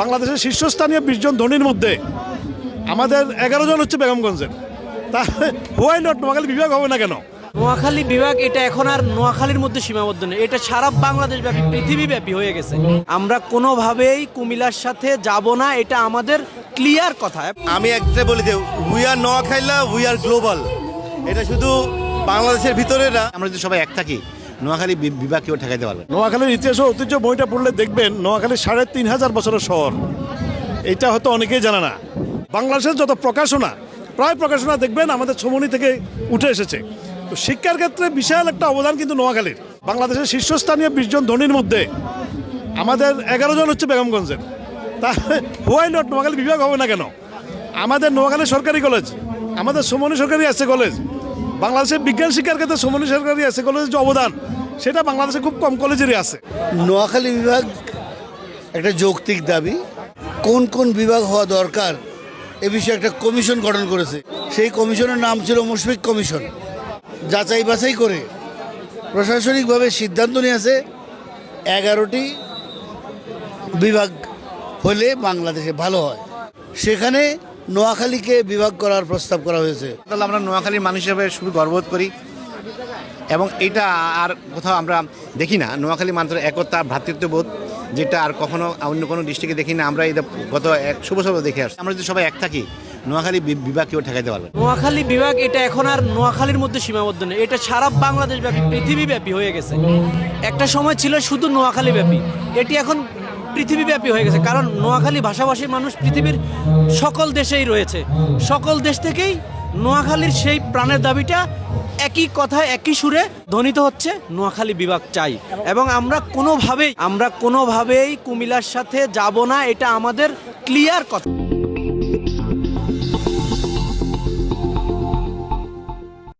বাংলাদেশের শীর্ষস্থানীয় বিশ জন ধনীর মধ্যে আমাদের এগারো জন হচ্ছে বেগমগঞ্জের। তা হোয়াই নট? নোয়াখালী বিভাগ হবে না কেন? নোয়াখালী বিভাগ এটা এখন আর নোয়াখালীর মধ্যে সীমাবদ্ধ নেই। এটা সারা বাংলাদেশ ব্যাপী পৃথিবী ব্যাপী হয়ে গেছে। আমরা কোনোভাবেই কুমিল্লার সাথে যাব না এটা আমাদের ক্লিয়ার কথা। আমি একটা বলি যে উই আর নোয়াখাইলা উই আর গ্লোবাল এটা শুধু বাংলাদেশের ভিতরে না। আমরা যদি সবাই এক থাকি নোয়াখালী বিভাগ কেউ ঠেকাইতে পারবে। নোয়াখালীর ইতিহাস ঐতিহ্য বইটা পড়লে দেখবেন নোয়াখালী সাড়ে তিন হাজার বছরের শহর। এটা হয়তো অনেকেই জানে না। বাংলাদেশের যত প্রকাশনা, প্রায় প্রকাশনা দেখবেন আমাদের ছমনি থেকে উঠে এসেছে। তো শিক্ষার ক্ষেত্রে বিশাল একটা অবদান কিন্তু নোয়াখালীর। বাংলাদেশের শীর্ষস্থানীয় বিশ জন ধনীর মধ্যে আমাদের এগারো জন হচ্ছে বেগমগঞ্জের। তা হোয়াই নট নোয়াখালী বিভাগ হবে না কেন? আমাদের নোয়াখালী সরকারি কলেজ, আমাদের সোমনি সরকারি আছে কলেজ, বাংলাদেশের বিজ্ঞান শিক্ষার ক্ষেত্রে সোমনি সরকারি আছে কলেজের যে অবদান সেটা বাংলাদেশে খুব কম কলেজেরই আছে। নোয়াখালী বিভাগ একটা যৌক্তিক দাবি। কোন কোন বিভাগ হওয়া দরকার এ বিষয়ে একটা কমিশন গঠন করেছে। সেই কমিশনের নাম ছিল মুশফিক কমিশন। যাচাই বাছাই করে প্রশাসনিকভাবে সিদ্ধান্ত নিয়েছে এগারোটি বিভাগ হলে বাংলাদেশে ভালো হয়। সেখানে নোয়াখালীকে বিভাগ করার প্রস্তাব করা হয়েছে। তাহলে আমরা নোয়াখালীর মানুষ হিসেবে শুধু গর্ববোধ করি। এবং এটা আর কোথাও আমরা দেখি না। নোয়াখালী মানুষের একতা ভ্রাতৃত্ববোধ, যেটা আর কখনো অন্য কোনো ডিস্ট্রিক্টে দেখি না। আমরা এটা গত এক শুভ সভা দেখে আসছি। আমরা যদি সবাই এক থাকি, নোয়াখালী বিভাগ কেউ ঠেকাইতে পারবে। নোয়াখালী বিভাগ এটা এখন আর নোয়াখালীর মধ্যে সীমাবদ্ধ নেই। এটা সারা বাংলাদেশ ব্যাপী পৃথিবীব্যাপী হয়ে গেছে। একটা সময় ছিল শুধু নোয়াখালী ব্যাপী এটি এখন পৃথিবীব্যাপী হয়ে গেছে। কারণ নোয়াখালী ভাষাভাষীর মানুষ পৃথিবীর সকল দেশেই রয়েছে। সকল দেশ থেকেই নোয়াখালীর সেই প্রাণের দাবিটা একই কথা একই সুরে ধ্বনিত হচ্ছে, নোয়াখালী বিভাগ চাই। এবং আমরা কোনোভাবেই আমরা কোনোভাবেই কুমিল্লার সাথে যাব না, এটা আমাদের ক্লিয়ার কথা।